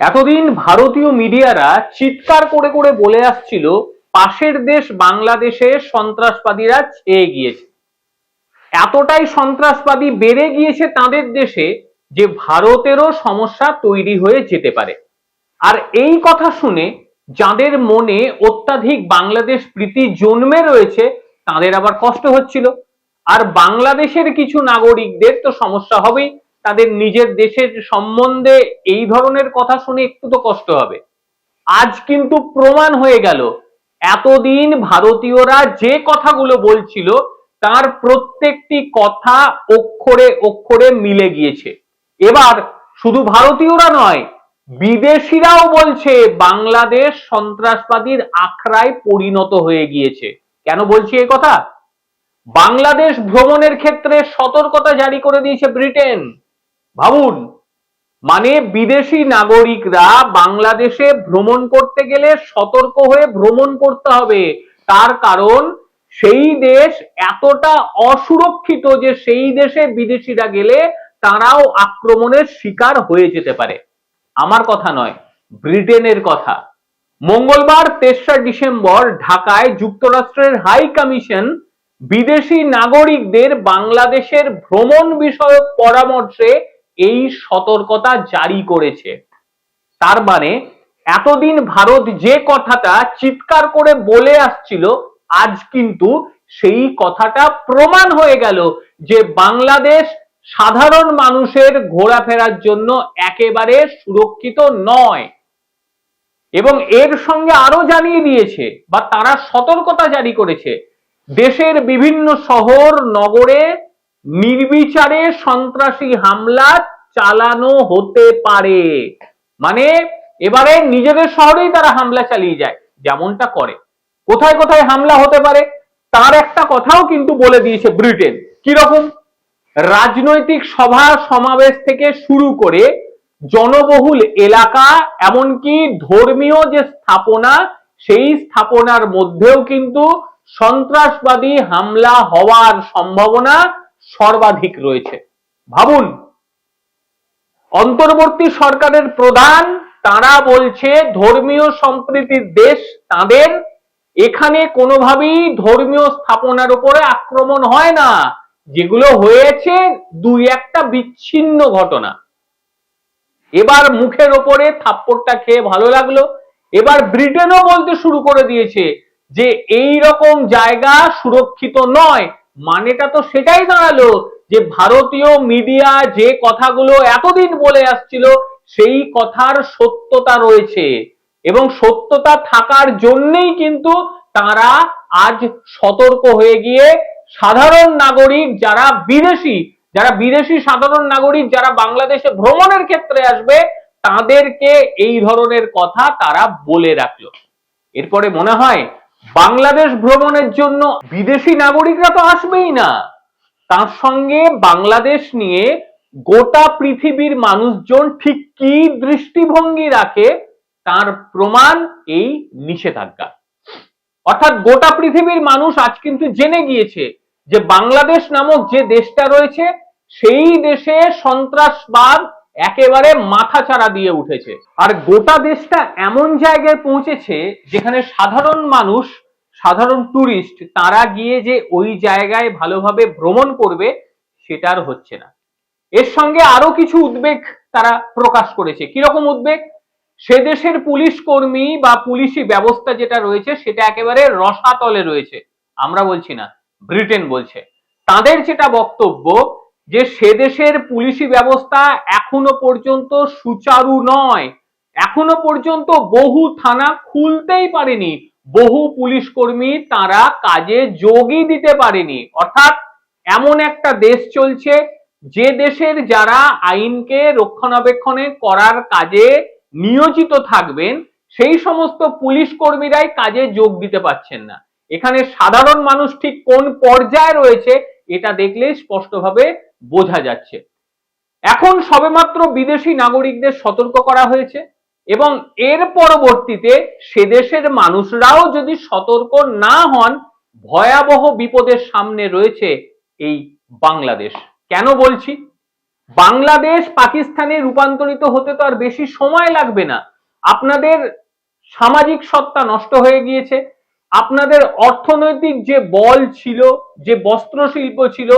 এতদিন ভারতীয় মিডিয়ারা চিৎকার করে করে বলে আসছিল, পাশের দেশ বাংলাদেশে সন্ত্রাসবাদীরা ছেয়ে গিয়েছে। এতটাই সন্ত্রাসবাদী বেড়ে গিয়েছে তাদের দেশে যে ভারতেরও সমস্যা তৈরি হয়ে যেতে পারে। আর এই কথা শুনে যাদের মনে অত্যাধিক বাংলাদেশ প্রীতি জন্মে রয়েছে, তাদের আবার কষ্ট হচ্ছিল। আর বাংলাদেশের কিছু নাগরিকদের তো সমস্যা হবেই। তাদের নিজের দেশের সম্বন্ধে এই ধরনের কথা শুনে একটু তো কষ্ট হবে। আজ কিন্তু প্রমাণ হয়ে গেল, এতদিন ভারতীয়রা যে কথাগুলো বলছিল, তার প্রত্যেকটি কথা অক্ষরে অক্ষরে মিলে গিয়েছে। এবার শুধু ভারতীয়রা নয়, বিদেশিরাও বলছে বাংলাদেশ সন্ত্রাসবাদীর আখড়ায় পরিণত হয়ে গিয়েছে। কেন বলছি এই কথা? বাংলাদেশ ভ্রমণের ক্ষেত্রে সতর্কতা জারি করে দিয়েছে ব্রিটেন। ভাবুন মানে বিদেশি নাগরিকরা বাংলাদেশে ভ্রমণ করতে গেলে সতর্ক হয়ে ভ্রমণ করতে হবে। তার কারণ, সেই দেশ এতটা অসুরক্ষিত যে সেই দেশে বিদেশিরা গেলে তারাও আক্রমণের শিকার হয়ে যেতে পারে। আমার কথা নয়, ব্রিটেনের কথা। মঙ্গলবার তেসরা ডিসেম্বর ঢাকায় যুক্তরাষ্ট্রের হাই কমিশন বিদেশি নাগরিকদের বাংলাদেশের ভ্রমণ বিষয়ক পরামর্শে এই সতর্কতা জারি করেছে। তার মানে এতদিন ভারত যে কথাটা চিৎকার করে বলে আসছিল, আজ কিন্তু সেই কথাটা প্রমাণ হয়ে গেল যে বাংলাদেশ সাধারণ মানুষের ঘোরাফেরার জন্য একেবারে সুরক্ষিত নয়। এবং এর সঙ্গে আরও জানিয়ে দিয়েছে, বা তারা সতর্কতা জারি করেছে, দেশের বিভিন্ন শহর, নগরে নির্বিচারে সন্ত্রাসী হামলা চালানো হতে পারে। মানে এবারে নিজেদের শহরেই তারা হামলা চালিয়ে যায়, যেমনটা করে। কোথায় কোথায় হামলা হতে পারে, তার একটা কথাও কিন্তু বলে দিয়েছে ব্রিটেন। কি রকম রাজনৈতিক সভা সমাবেশ থেকে শুরু করে জনবহুল এলাকা, এমনকি ধর্মীয় যে স্থাপনা, সেই স্থাপনার মধ্যেও কিন্তু সন্ত্রাসবাদী হামলা হওয়ার সম্ভাবনা সর্বাধিক রয়েছে। ভাবুন, অন্তর্বর্তী সরকারের প্রধান, তারা বলছে, ধর্মীয় সম্প্রীতির দেশ তাদের, এখানে কোনোভাবেই ধর্মীয় স্থাপনার উপরে আক্রমণ হয় না, যেগুলো হয়েছে দুই একটা বিচ্ছিন্ন ঘটনা। এবার মুখের ওপরে থাপ্পড়টা খেয়ে ভালো লাগল। এবার ব্রিটেনও বলতে শুরু করে দিয়েছে যে এই রকম জায়গা সুরক্ষিত নয় মানেটা তো সেটাই দাঁড়াল যে ভারতীয় মিডিয়া যে কথাগুলো এতদিন বলে আসছিল, সেই কথার সত্যতা রয়েছে। এবং সত্যতা থাকার জন্যই কিন্তু তারা আজ সতর্ক হয়ে গিয়ে সাধারণ নাগরিক যারা বিদেশি যারা বিদেশি সাধারণ নাগরিক যারা বাংলাদেশে ভ্রমণের ক্ষেত্রে আসবে, তাদেরকে এই ধরনের কথা তারা বলে রাখল। এরপরে মনে হয় বাংলাদেশ ভ্রমণের জন্য বিদেশি নাগরিকরা তো আসবেই না। তার সঙ্গে বাংলাদেশ নিয়ে গোটা পৃথিবীর মানুষজন ঠিক কি দৃষ্টিভঙ্গি রাখে তার প্রমাণ এই নিষেধাজ্ঞা। অর্থাৎ গোটা পৃথিবীর মানুষ আজ কিন্তু জেনে গিয়েছে যে বাংলাদেশ নামক যে দেশটা রয়েছে, সেই দেশে সন্ত্রাসবাদ একেবারে মাথাচাড়া দিয়ে উঠেছে। আর গোটা দেশটা এমন জায়গায় পৌঁছেছে যেখানে সাধারণ মানুষ, সাধারণ টুরিস্ট তারা গিয়ে যে ওই জায়গায় ভালোভাবে ভ্রমণ করবে, সেটা আর হচ্ছে না। এর সঙ্গে আরও কিছু উদ্বেগ তারা প্রকাশ করেছে। কীরকম উদ্বেগ? সে দেশের পুলিশ কর্মী বা পুলিশি ব্যবস্থা যেটা রয়েছে, সেটা একেবারে রসাতলে রয়েছে। আমরা বলছি না, ব্রিটেন বলছে। তাদের যেটা বক্তব্য যে সে দেশের পুলিশি ব্যবস্থা এখনও পর্যন্ত সুচারু নয়। এখনও পর্যন্ত বহু থানা খুলতেই পারেনি। বহু পুলিশ কর্মী তারা কাজে যোগই দিতে পারেনি। অর্থাৎ এমন একটা দেশ চলছে, যে দেশের যারা আইনকে রক্ষণাবেক্ষণে করার কাজে নিয়োজিত থাকবেন, সেই সমস্ত পুলিশ কর্মীরাই কাজে যোগ দিতে পারছেন না। এখানে সাধারণ মানুষ ঠিক কোন পর্যায়ে রয়েছে, এটা দেখলে স্পষ্টভাবে বোঝা যাচ্ছে। এখন সবেমাত্র বিদেশি নাগরিকদের সতর্ক করা হয়েছে এবং এর পরবর্তীতে সে দেশের মানুষরাও যদি সতর্ক না হন, ভয়াবহ বিপদের সামনে রয়েছে এই বাংলাদেশ। কেন বলছি? বাংলাদেশ পাকিস্তানে রূপান্তরিত হতে তো আর বেশি সময় লাগবে না। আপনাদের সামাজিক সত্তা নষ্ট হয়ে গিয়েছে। আপনাদের অর্থনৈতিক যে বল ছিল, যে বস্ত্র শিল্প ছিল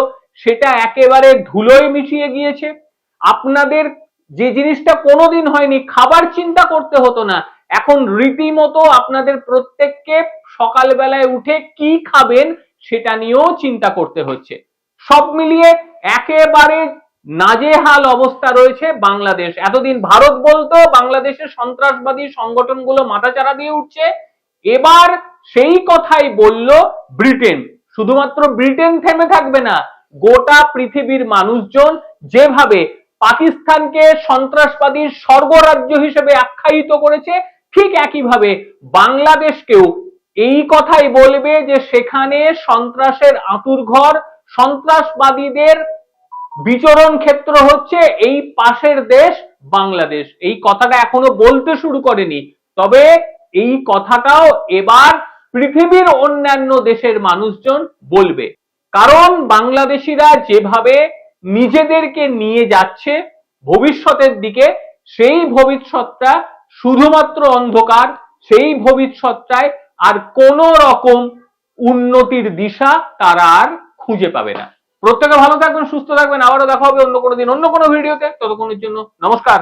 সেটা একেবারে ধুলোয় মিশিয়ে গিয়েছে। আপনাদের যে জিনিসটা কোনোদিন হয়নি, খাবার চিন্তা করতে হতো না। এখন রীতিমতো আপনাদের প্রত্যেককে সকালবেলায় উঠে কি খাবেন সেটা নিয়েও চিন্তা করতে হচ্ছে। সব মিলিয়ে একেবারে নাজেহাল অবস্থা রয়েছে বাংলাদেশ। এতদিন ভারত বলতো বাংলাদেশের সন্ত্রাসবাদী সংগঠনগুলো মাথাচাড়া দিয়ে উঠছে। এবার সেই কথাই বলল ব্রিটেন। শুধুমাত্র ব্রিটেন থেমে থাকবে না গোটা পৃথিবীর মানুষজন যেভাবে পাকিস্তানকে সন্ত্রাসবাদীর স্বর্গরাজ্য হিসেবে আখ্যায়িত করেছে, ঠিক একইভাবে বাংলাদেশকেও এই কথাই বলবে যে সেখানে সন্ত্রাসের আঁতুরঘর সন্ত্রাসবাদীদের বিচরণ ক্ষেত্র হচ্ছে এই পাশের দেশ বাংলাদেশ। এই কথাটা এখনও বলতে শুরু করেনি। তবে এই কথাটাও এবার পৃথিবীর অন্যান্য দেশের মানুষজন বলবে। কারণ বাংলাদেশিরা যেভাবে নিজেদেরকে নিয়ে যাচ্ছে, ভবিষ্যতের দিকে সেই ভবিষ্যৎটা শুধুমাত্র অন্ধকার, সেই ভবিষ্যৎটায় আর কোনো রকম উন্নতির দিশা তারা আর খুঁজে পাবে না। প্রত্যেকে ভালো থাকবেন, সুস্থ থাকবেন। আবারও দেখা হবে অন্য কোনো দিন, অন্য কোনো ভিডিওতে। ততক্ষণের জন্য নমস্কার।